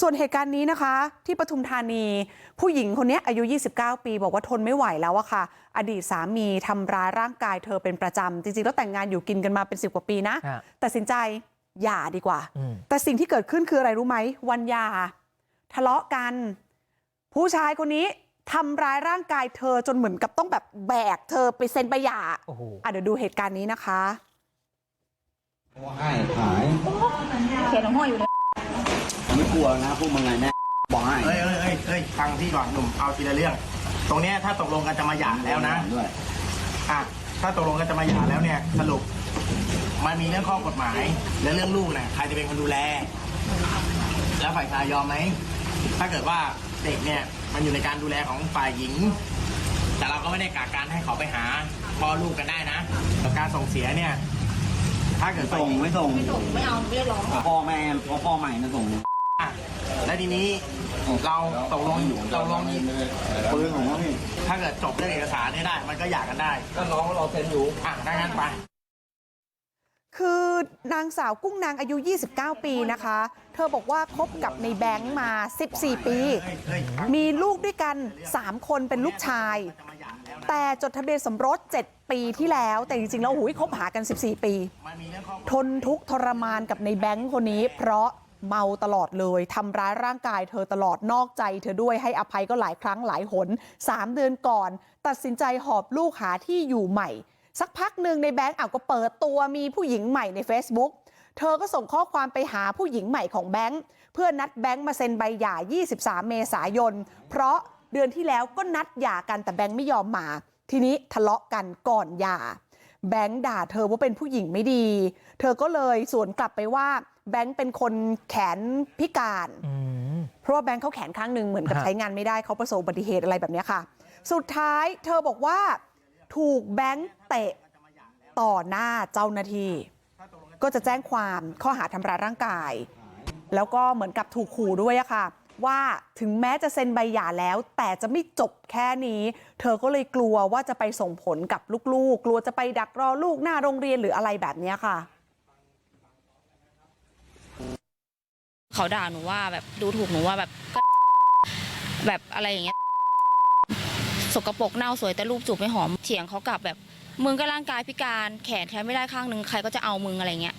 ส่วนเหตุการณ์นี้นะคะที่ปทุมธานีผู้หญิงคนนี้อายุ29ปีบอกว่าทนไม่ไหวแล้วอะค่ะ อดีตสามีทำร้ายร่างกายเธอเป็นประจำจริงๆแล้วแต่งงานอยู่กินกันมาเป็นสิบกว่าปีนะฮะตัดสินใจหย่าดีกว่าอืมแต่สิ่งที่เกิดขึ้นคืออะไรรู้ไหมวันหย่าทะเลาะกัน ผู้ชายคนนี้ทำร้ายร่างกายเธอจนเหมือนกับต้องแบบแบกเธอไปเซ็นใบหย่าโอ้โหอะเดี๋ยวดูเหตุการณ์นี้นะคะให้หายเขียนห้อยอยู่เลย ไม่กลัวนะพวกมึงไงแน่บอกให้เฮ้ยเฮ้ยเฮ้ยเฮ้ยฟังพี่ก่อนหนุ่มเอาทีละเรื่อง ตรงเนี้ยถ้าตกลงกันจะมาหย่าแล้วนะด้วยอะถ้าตกลงกันจะมาหย่าแล้วเนี่ยสรุป มันมีเรื่องข้อกฎหมาย และเรื่องลูกเนี่ยใครจะเป็นคนดูแล แล้วฝ่ายชายยอมไหมถ้าเกิดว่าเด็กเนี่ยมันอยู่ในการดูแลของฝ่ายหญิง แต่เราก็ไม่ได้กาการให้เขาไปหาพ่อลูกกันได้นะแต่การส่งเสียเนี่ย ถ้าเกิดฝ่ายส่งหญิง ไม่ส่งไม่ส่งไม่เอาไม่เรียกร้อง พ่อแม่พ่อพ่อใหม่นะส่งอะ และทีนี้เราตกลงตกลงปืนของเขาพี่ถ้าเกิดจบเรื่องเอกสารเนี่ยได้ มันก็หย่ากันได้ ก็น้องเราเซ็นอยู่อะได้งั้นไป คือนางสาวกุ้งนางอายุ 29 ปีนะคะ เธอบอกว่าคบกับในแบงค์มา 14 ปี มีลูกด้วยกัน 3 คนเป็นลูกชาย แต่จดทะเบียนสมรส 7 ปีที่แล้ว แต่จริงๆ แล้วโอ้โหคบหากัน 14 ปี ทนทุกข์ทรมานกับในแบงค์คนนี้ เพราะ เมาตลอดเลยทำร้ายร่างกายเธอตลอดนอกใจเธอด้วยให้อภัยก็หลายครั้งหลายหน3เดือนก่อนตัดสินใจหอบลูกหาที่อยู่ใหม่สักพักหนึ่งในแบงค์อะก็เปิดตัวมีผู้หญิงใหม่ใน Facebook เธอก็ส่งข้อความไปหาผู้หญิงใหม่ของแบงค์เพื่อนัดแบงค์มาเซ็นใบหย่า 23 เมษายน เพราะเดือนที่แล้วก็นัดหย่ากันแต่แบงค์ไม่ยอมมา ทีนี้ทะเลาะกันก่อนหย่า ด่าเธอว่าเป็นผู้หญิงไม่ดีเธอก็เลยสวนกลับไปว่าแบงค์เป็นคนแขนพิการอืมเพราะว่าแบงค์เขาแขนข้างหนึ่งเหมือนกับฮะใช้งานไม่ได้เขาประสบอุบัติเหตุอะไรแบบเนี้ยค่ะสุดท้ายเธอบอกว่าถูกแบงค์เตะต่อหน้าเจ้าหน้าที่ก็จะแจ้งความข้อหาทำร้ายร่างกายแล้วก็เหมือนกับถูกขู่ด้วยอะค่ะ ว่าถึงแม้จะเซ็นใบหย่าแล้วแต่จะไม่จบแค่นี้ เธอก็เลยกลัวว่าจะไปส่งผลกับลูกๆ กลัวจะไปดักรอลูกหน้าโรงเรียนหรืออะไรแบบนี้ค่ะเขาด่าหนูว่าแบบดูถูกหนูว่าแบบก็แบบอะไรอย่างเงี้ยสกปรกเน่าสวยแต่รูปจูบไม่หอมเถียงเขากลับแบบมึงก็ร่างกายพิการแขนแขนไม่ได้ข้างหนึงใครก็จะเอามึงอะไรเงี้ย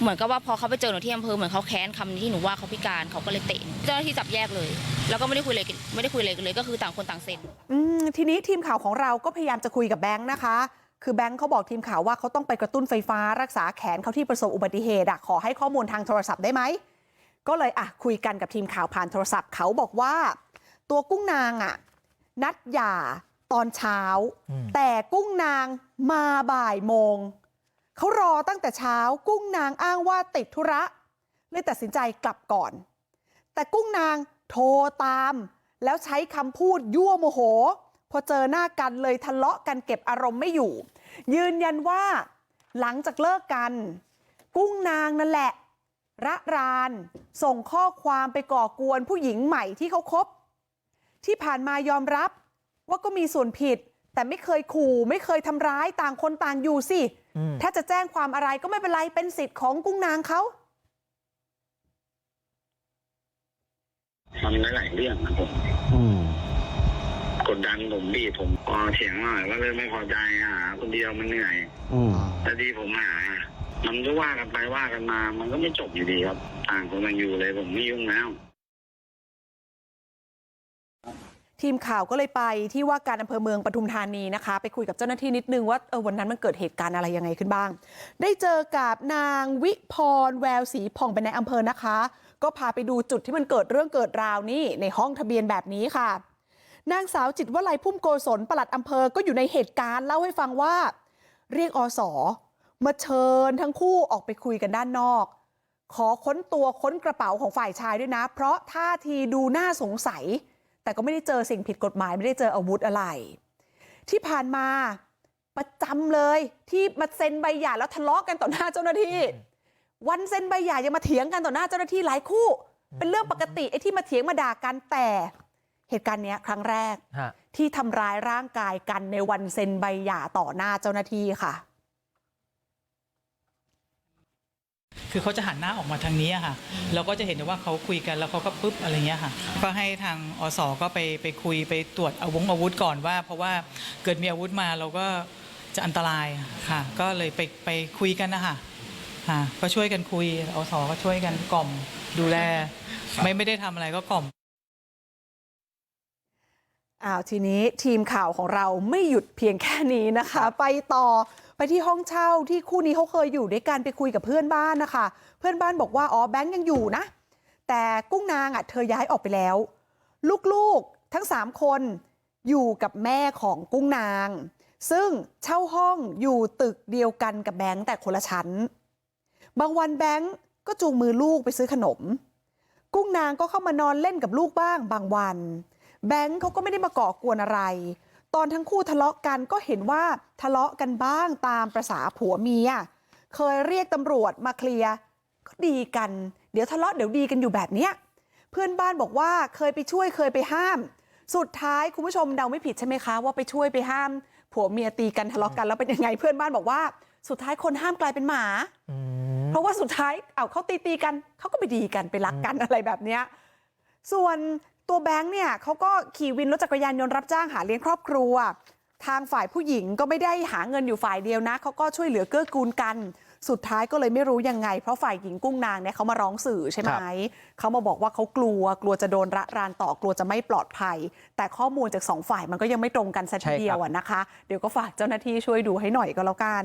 เหมือนกับว่าพอเขาไปเจอหนูที่อำเภอเหมือนเขาแค้นคำนี้ที่หนูว่าเขาพิการเขาก็เลยเตะหนูเจ้าหน้าที่จับแยกเลย แล้วก็ไม่ได้คุยอะไรกันไม่ได้คุยอะไรกันเลยก็คือต่างคนต่างเซ็นอืมทีนี้ทีมข่าวของเราก็พยายามจะคุยกับแบงค์นะคะ คือแบงค์เขาบอกทีมข่าวว่าเขาต้องไปกระตุ้นไฟฟ้ารักษาแขนเขาที่ประสบอุบัติเหตุอะขอให้ข้อมูลทางโทรศัพท์ได้ไหมก็เลยอะคุยกันกับทีมข่าวผ่านโทรศัพท์เขาบอกว่า ตัวกุ้งนางอะนัดหย่าตอนเช้าอืมแต่กุ้งนางมาบ่ายโมง เขารอตั้งแต่เช้ากุ้งนางอ้างว่าติดธุระเลยตัดสินใจกลับก่อนแต่กุ้งนางโทรตามแล้วใช้คำพูดยั่วโมโหพอเจอหน้ากันเลยทะเลาะกันเก็บอารมณ์ไม่อยู่ยืนยันว่าหลังจากเลิกกันกุ้งนางนั่นแหละระรานส่งข้อความไปก่อกวนผู้หญิงใหม่ที่เขาคบที่ผ่านมายอมรับว่าก็มีส่วนผิดแต่ไม่เคยขู่ไม่เคยทำร้ายต่างคนต่างอยู่สิ ถ้าจะแจ้งความอะไรก็ไม่เป็นไรเป็นสิทธิ์ของกุ้งนางเขา ทีมข่าวก็เลยไปที่ว่าการอำเภอเมืองปทุมธานีนะคะไปคุยกับเจ้าหน้าที่นิดนึงว่าเออวันนั้นมันเกิดเหตุการณ์อะไรยังไงขึ้นบ้าง ได้เจอกับนางวิพรแววศรีผ่องเป็นในายอำเภอนะคะ ก็พาไปดูจุดที่มันเกิดเรื่องเกิดราวนี่ในห้องทะเบียนแบบนี้ค่ะ นางสาวจิตวลัยพุ่มโกศลปลัดอำเภอก็อยู่ในเหตุการณ์เล่าให้ฟังว่า เรียกอสมาเชิญทั้งคู่ออกไปคุยกันด้านนอก ขอค้นตัวค้นกระเป๋าของฝ่ายชายด้วยนะ เพราะท่าทีดูน่าสงสัย แต่ก็ไม่ได้เจอสิ่งผิดกฎหมายไม่ได้เจออาวุธอะไรที่ผ่านมาประจำเลยที่มาเซ็นใบหย่าแล้วทะเลาะกันต่อหน้าเจ้าหน้าที่วันเซ็นใบหย่ายังมาเถียงกันต่อหน้าเจ้าหน้าที่หลายคู่ เป็นเรื่องปกติไอ้ที่มาเถียงมาด่ากันแต่เหตุการณ์เนี้ยครั้งแรกฮะที่ทำร้ายร่างกายกันในวันเซ็นใบหย่าต่อหน้าเจ้าหน้าที่ค่ะ คือเขาจะหันหน้าออกมาทางนี้อะค่ะ เราก็จะเห็นได้ว่าเขาคุยกันแล้วเขาก็ปุ๊บอะไรเงี้ยค่ะ ก็ให้ทางอสก็ไปไปคุยไปตรวจอาวุธอาวุธก่อนว่า เพราะว่าเกิดมีอาวุธมาเราก็จะอันตรายค่ะ ก็เลยไปไปคุยกันนะคะค่ะก็ช่วยกันคุยอสก็ช่วยกันกล่อมดูแล ไม่ไม่ได้ทำอะไรก็กล่อม อ้าวทีนี้ทีมข่าวของเราไม่หยุดเพียงแค่นี้นะคะ ไปต่อไปที่ห้องเช่าที่คู่นี้เขาเคยอยู่ด้วยกันไปคุยกับเพื่อนบ้านนะคะ เพื่อนบ้านบอกว่าอ๋อแบงค์ยังอยู่นะ แต่กุ้งนางอะเธอย้ายออกไปแล้ว ลูกๆทั้งสามคนอยู่กับแม่ของกุ้งนาง ซึ่งเช่าห้องอยู่ตึกเดียวกันกับแบงค์แต่คนละชั้น บางวันแบงค์ก็จูงมือลูกไปซื้อขนม กุ้งนางก็เข้ามานอนเล่นกับลูกบ้างบางวันแบงค์ เขาก็ไม่ได้มาก่อกวนอะไรตอนทั้งคู่ทะเลาะกันก็เห็นว่าทะเลาะกันบ้างตามประษาผัวเมียเคยเรียกตำรวจมาเคลียร์ก็ดีกันเดี๋ยวทะเลาะเดี๋ยวดีกันอยู่แบบเนี้ยเพื่อนบ้านบอกว่าเคยไปช่วยเคยไปห้ามสุดท้ายคุณผู้ชมเดาไม่ผิดใช่ไหมคะว่าไปช่วยไปห้ามผัวเมียตีกันทะเลาะกันแล้วเป็นยังไงเพื่อนบ้านบอกว่าสุดท้ายคนห้ามกลายเป็นหมาเพราะว่าสุดท้ายเอาเขาตีตีๆกันเขาก็ไปดีกันไปรักกันอะไรแบบเนี้ยส่วนตัว แบงค์เนี่ยเขาก็ขี่วินรถจักรยานยนต์รับจ้างหาเลี้ยงครอบครัว ทางฝ่ายผู้หญิงก็ไม่ได้หาเงินอยู่ฝ่ายเดียวนะเขาก็ช่วยเหลือเกื้อกูลกัน สุดท้ายก็เลยไม่รู้ยังไง เพราะฝ่ายหญิงกุ้งนางเนี่ยเขามาร้องสื่อใช่ไหมเขามาบอกว่าเขากลัวกลัวจะโดนระรานต่อกลัวจะไม่ปลอดภัย แต่ข้อมูลจากสองฝ่ายมันก็ยังไม่ตรงกันสักทีเดียวอะนะคะ เดี๋ยวก็ฝากเจ้าหน้าที่ช่วยดูให้หน่อยก็แล้วกัน